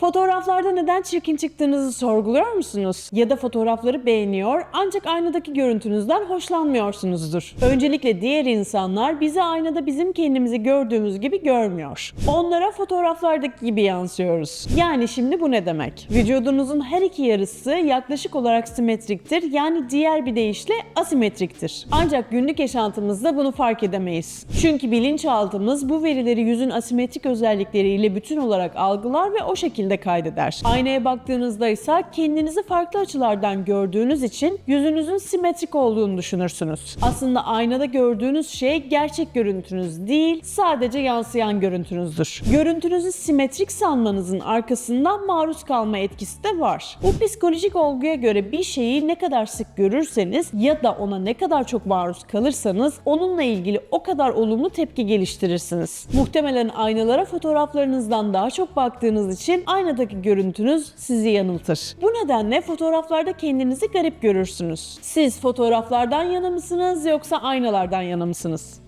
Fotoğraflarda neden çirkin çıktığınızı sorguluyor musunuz? Ya da fotoğrafları beğeniyor ancak aynadaki görüntünüzden hoşlanmıyorsunuzdur. Öncelikle diğer insanlar bizi aynada bizim kendimizi gördüğümüz gibi görmüyor. Onlara fotoğraflardaki gibi yansıyoruz. Yani şimdi bu ne demek? Vücudunuzun her iki yarısı yaklaşık olarak simetriktir yani diğer bir deyişle asimetriktir. Ancak günlük yaşantımızda bunu fark edemeyiz. Çünkü bilinçaltımız bu verileri yüzün asimetrik özellikleriyle bütün olarak algılar ve o şekilde kaydeder. Aynaya baktığınızda ise kendinizi farklı açılardan gördüğünüz için yüzünüzün simetrik olduğunu düşünürsünüz. Aslında aynada gördüğünüz şey gerçek görüntünüz değil, sadece yansıyan görüntünüzdür. Görüntünüzü simetrik sanmanızın arkasından maruz kalma etkisi de var. Bu psikolojik olguya göre bir şeyi ne kadar sık görürseniz ya da ona ne kadar çok maruz kalırsanız onunla ilgili o kadar olumlu tepki geliştirirsiniz. Muhtemelen aynalara fotoğraflarınızdan daha çok baktığınız için aynadaki görüntünüz sizi yanıltır. Bu nedenle fotoğraflarda kendinizi garip görürsünüz. Siz fotoğraflardan yana mısınız yoksa aynalardan yana mısınız?